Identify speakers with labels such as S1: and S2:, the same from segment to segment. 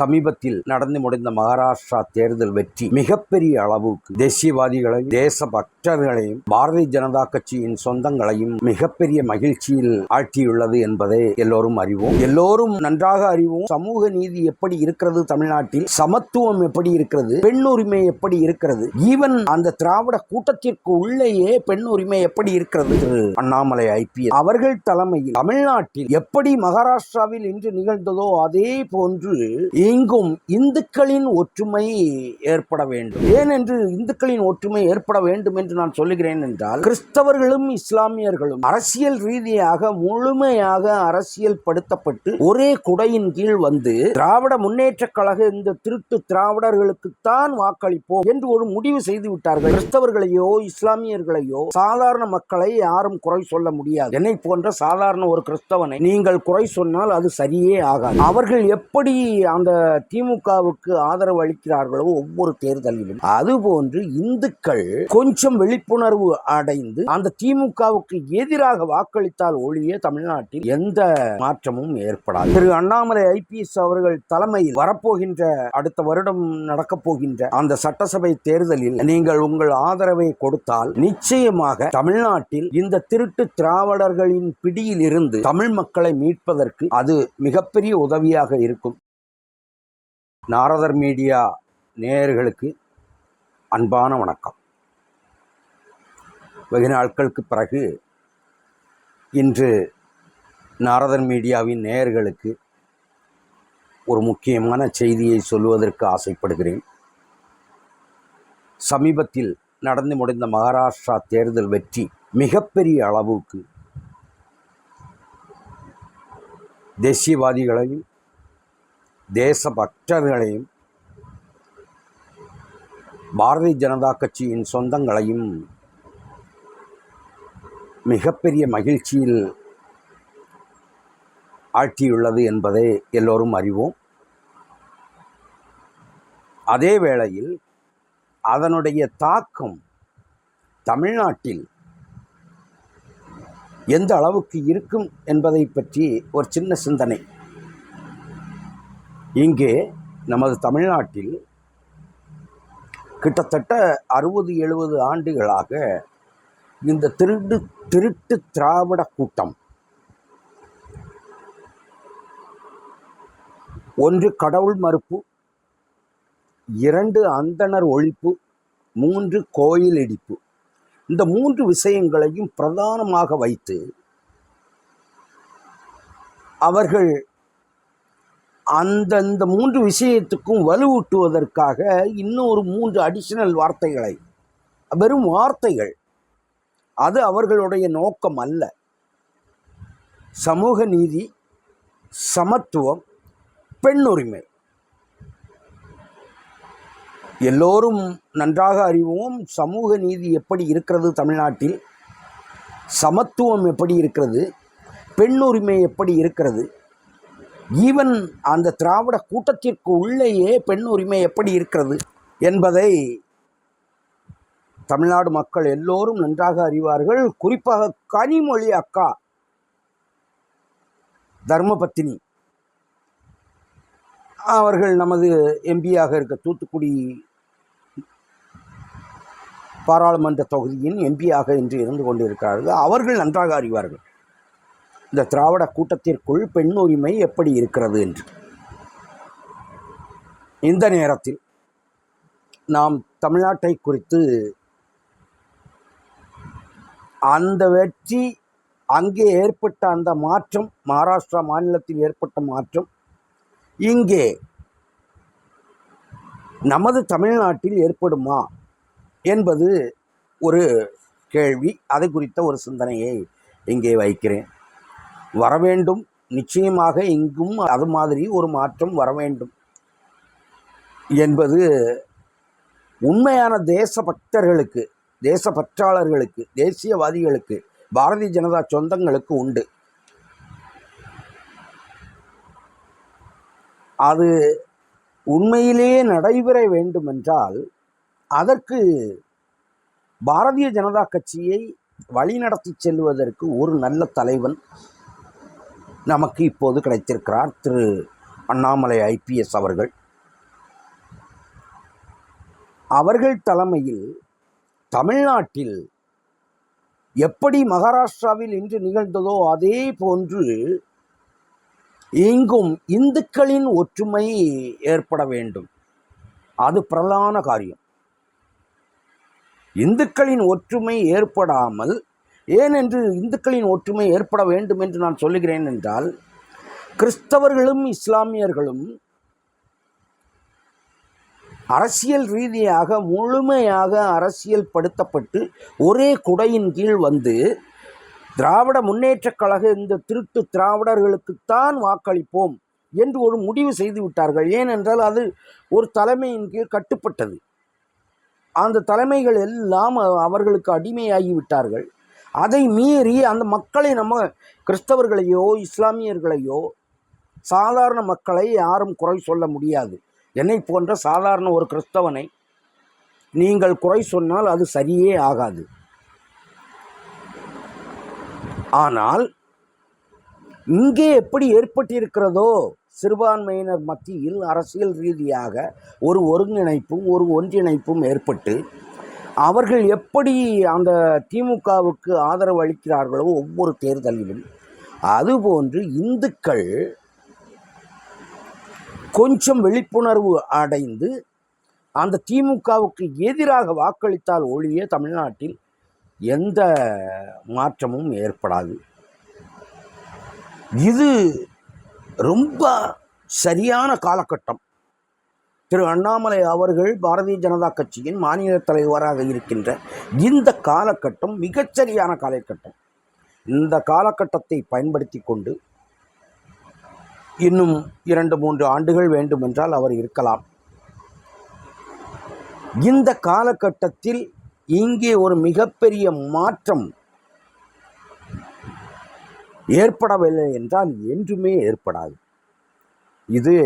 S1: சமீபத்தில் நடந்து முடிந்த மகாராஷ்டிரா தேர்தல் வெற்றி மிகப்பெரிய அளவுக்கு தேசியவாதிகளையும் தேச பக்தர்களையும் பாரதிய ஜனதா கட்சியின் சொந்தங்களையும் மிகப்பெரிய மகிழ்ச்சியில் ஆழ்த்தியுள்ளது என்பதை எல்லோரும் அறிவோம். எல்லோரும் நன்றாக அறிவோம். சமூக நீதி எப்படி இருக்கிறது தமிழ்நாட்டில்? சமத்துவம் எப்படி இருக்கிறது? பெண் உரிமை எப்படி இருக்கிறது? ஈவன் அந்த திராவிட கூட்டத்திற்கு உள்ளேயே பெண் உரிமை எப்படி இருக்கிறது? அண்ணாமலை ஐபிஎஸ் அவர்கள் தலைமையில் தமிழ்நாட்டில் எப்படி மகாராஷ்டிராவில் இன்று நிகழ்ந்ததோ அதே போன்று இங்கும் இந்துக்களின் ஒற்றுமை ஏற்பட வேண்டும். ஏனென்று இந்துக்களின் ஒற்றுமை ஏற்பட வேண்டும் என்று நான் சொல்லுகிறேன் என்றால் கிறிஸ்தவர்களும் இஸ்லாமியர்களும் அரசியல் ரீதியாக முழுமையாக அரசியல் படுத்தப்பட்டு ஒரே குடையின் கீழ் வந்து திராவிட முன்னேற்ற கழக இந்த திருட்டு திராவிடர்களுக்குத்தான் வாக்களிப்போம் என்று ஒரு முடிவு செய்து விட்டார்கள். கிறிஸ்தவர்களையோ இஸ்லாமியர்களையோ சாதாரண மக்களை யாரும் குறை சொல்ல முடியாது. என்னை போன்ற சாதாரண ஒரு கிறிஸ்தவனை நீங்கள் குறை சொன்னால் அது சரியே ஆகாது. அவர்கள் எப்படி அந்த திமுகவுக்கு ஆதரவு அளிக்கிறார்களோ ஒவ்வொரு தேர்தலிலும். அதுபோன்று இந்துக்கள் கொஞ்சம் விழிப்புணர்வு அடைந்து அந்த திமுகவுக்கு எதிராக வாக்களித்தால் ஒழிய தமிழ்நாட்டில் எந்த மாற்றமும் ஏற்படாது. திரு அண்ணாமலை ஐபிஎஸ் அவர்கள் தலைமையில் வரப்போகின்ற அடுத்த வருடம் நடக்கப் போகின்ற அந்த சட்டசபை தேர்தலில் நீங்கள் உங்கள் ஆதரவை கொடுத்தால் நிச்சயமாக தமிழ்நாட்டில் இந்த திருட்டு திராவிடர்களின் பிடியில் இருந்து தமிழ் மக்களை மீட்பதற்கு அது மிகப்பெரிய உதவியாக இருக்கும். நாரதர் மீடியா நேயர்களுக்கு அன்பான வணக்கம். வெகு நாட்களுக்கு பிறகு இன்று நாரதர் மீடியாவின் நேயர்களுக்கு ஒரு முக்கியமான செய்தியை சொல்வதற்கு ஆசைப்படுகிறேன். சமீபத்தில் நடந்து முடிந்த மகாராஷ்டிரா தேர்தல் வெற்றி மிகப்பெரிய அளவுக்கு தேசியவாதிகளையும் தேசபக்தர்களையும் பாரதிய ஜனதா கட்சியின் சொந்தங்களையும் மிகப்பெரிய மகிழ்ச்சியில் ஆழ்த்தியுள்ளது என்பதை எல்லோரும் அறிவோம். அதே வேளையில் அதனுடைய தாக்கம் தமிழ்நாட்டில் எந்த அளவுக்கு இருக்கும் என்பதை பற்றி ஒரு சின்ன சிந்தனை. இங்கே நமது தமிழ்நாட்டில் கிட்டத்தட்ட அறுபது எழுபது ஆண்டுகளாக இந்த திருட்டு திருட்டு திராவிட கூட்டம் ஒன்று கடவுள் மறுப்பு இரண்டு அந்தணர் ஒழிப்பு மூன்று கோயில் இடிப்பு. இந்த மூன்று விஷயங்களையும் பிரதானமாக வைத்து அவர்கள் அந்தந்த மூன்று விஷயத்துக்கும் வலுவூட்டுவதற்காக இன்னொரு மூன்று அடிஷனல் வார்த்தைகளை வெறும் வார்த்தைகள் அது அவர்களுடைய நோக்கம் அல்ல. சமூக நீதி சமத்துவம் பெண்ணுரிமை. எல்லோரும் நன்றாக அறிவோம் சமூக நீதி எப்படி இருக்கிறது தமிழ்நாட்டில் சமத்துவம் எப்படி இருக்கிறது பெண்ணுரிமை எப்படி இருக்கிறது ஈவன் அந்த திராவிட கூட்டத்திற்கு உள்ளேயே பெண் உரிமை எப்படி இருக்கிறது என்பதை தமிழ்நாடு மக்கள் எல்லோரும் நன்றாக அறிவார்கள். குறிப்பாக கனிமொழி அக்கா தர்மபத்தினி. அவர்கள் நமது எம்பியாக இருக்க தூத்துக்குடி பாராளுமன்ற தொகுதியின் எம்பியாக இன்று இருந்து கொண்டிருக்கிறார்கள். அவர்கள் நன்றாக அறிவார்கள். இந்த திராவிட கூட்டத்திற்குள் பெண் உரிமை எப்படி இருக்கிறது என்று. இந்த நேரத்தில் நாம் தமிழ்நாட்டை குறித்து அந்த வெற்றி அங்கே ஏற்பட்ட அந்த மாற்றம் மகாராஷ்டிரா மாநிலத்தில் ஏற்பட்ட மாற்றம் இங்கே நமது தமிழ்நாட்டில் ஏற்படுமா என்பது ஒரு கேள்வி. அதை குறித்த ஒரு சிந்தனையை இங்கே வைக்கிறேன். வர வேண்டும் நிச்சயமாக இங்கும் அது மாதிரி ஒரு மாற்றம் வர வேண்டும் என்பது உண்மையான தேசபக்தர்களுக்கு தேசப்பற்றாளர்களுக்கு தேசியவாதிகளுக்கு பாரதிய ஜனதா சொந்தங்களுக்கு உண்டு. அது உண்மையிலேயே நடைபெற வேண்டுமென்றால் அதற்கு பாரதிய ஜனதா கட்சியை வழிநடத்தி செல்வதற்கு ஒரு நல்ல தலைவன் நமக்கு இப்போது கிடைத்திருக்கிறார் திரு அண்ணாமலை ஐபிஎஸ் அவர்கள். அவர்கள் தலைமையில் தமிழ்நாட்டில் எப்படி மகாராஷ்டிராவில் இன்று நிகழ்ந்ததோ அதே போன்று இங்கும் இந்துக்களின் ஒற்றுமை ஏற்பட வேண்டும். அது பிரதான காரியம். இந்துக்களின் ஒற்றுமை ஏற்படாமல் ஏனென்று இந்துக்களின் ஒற்றுமை ஏற்பட வேண்டும் என்று நான் சொல்லுகிறேன் என்றால் கிறிஸ்தவர்களும் இஸ்லாமியர்களும் அரசியல் ரீதியாக முழுமையாக அரசியல் படுத்தப்பட்டு ஒரே குடையின் கீழ் வந்து திராவிட முன்னேற்றக் கழக இந்த திருட்டு திராவிடர்களுக்குத்தான் வாக்களிப்போம் என்று ஒரு முடிவு செய்து விட்டார்கள். ஏனென்றால் அது ஒரு தலைமையின் கீழ் கட்டுப்பட்டது. அந்த தலைமைகள் எல்லாம் அவர்களுக்கு அடிமையாகி விட்டார்கள். அதை மீறி அந்த மக்களை நம்ம கிறிஸ்தவர்களையோ இஸ்லாமியர்களையோ சாதாரண மக்களை யாரும் குறை சொல்ல முடியாது. என்னை போன்ற சாதாரண ஒரு கிறிஸ்தவனை நீங்கள் குறை சொன்னால் அது சரியே ஆகாது. ஆனால் இங்கே எப்படி ஏற்பட்டிருக்கிறதோ சிறுபான்மையினர் மத்தியில் அரசியல் ரீதியாக ஒரு ஒருங்கிணைப்பும் ஒரு ஒன்றிணைப்பும் ஏற்பட்டு அவர்கள் எப்படி அந்த திமுகவுக்கு ஆதரவு அளிக்கிறார்களோ ஒவ்வொரு தேர்தலிலும் அதுபோன்று இந்துக்கள் கொஞ்சம் விழிப்புணர்வு அடைந்து அந்த திமுகவுக்கு எதிராக வாக்களித்தால் ஒழிய தமிழ்நாட்டில் எந்த மாற்றமும் ஏற்படாது. இது ரொம்ப சரியான காலகட்டம். திரு அண்ணாமலை அவர்கள் பாரதிய ஜனதா கட்சியின் மாநில தலைவராக இருக்கின்ற இந்த காலகட்டம் மிகச்சரியான காலகட்டம். இந்த காலகட்டத்தை பயன்படுத்தி கொண்டு இன்னும் இரண்டு மூன்று ஆண்டுகள் வேண்டுமென்றால் அவர் இருக்கலாம். இந்த காலகட்டத்தில் இங்கே ஒரு மிகப்பெரிய மாற்றம் ஏற்படவில்லை என்றால் என்றுமே ஏற்படாது. இது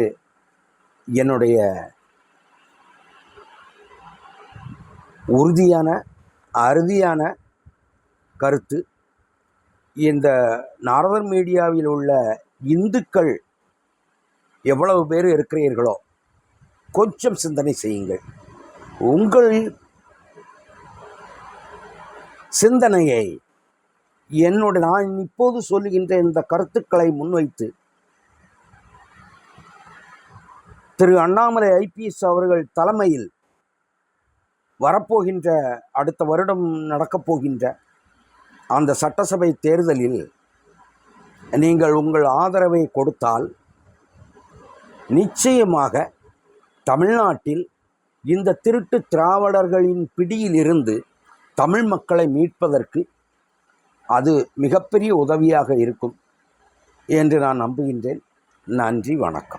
S1: என்னுடைய உறுதியான அறுதியான கருத்து. இந்த நாரதர் மீடியாவில் உள்ள இந்துக்கள் எவ்வளவு பேர் இருக்கிறீர்களோ கொஞ்சம் சிந்தனை செய்யுங்கள். உங்கள் சிந்தனையை என்னோட நான் இப்போது சொல்லுகின்ற இந்த கருத்துக்களை முன்வைத்து திரு அண்ணாமலை ஐபிஎஸ் அவர்கள் தலைமையில் வரப்போகின்ற அடுத்த வருடம் நடக்கப் போகின்ற அந்த சட்டசபை தேர்தலில் நீங்கள் உங்கள் ஆதரவை கொடுத்தால் நிச்சயமாக தமிழ்நாட்டில் இந்த திருட்டு திராவிடர்களின் பிடியிலிருந்து தமிழ் மக்களை மீட்பதற்கு அது மிகப்பெரிய உதவியாக இருக்கும் என்று நான் நம்புகின்றேன். நன்றி வணக்கம்.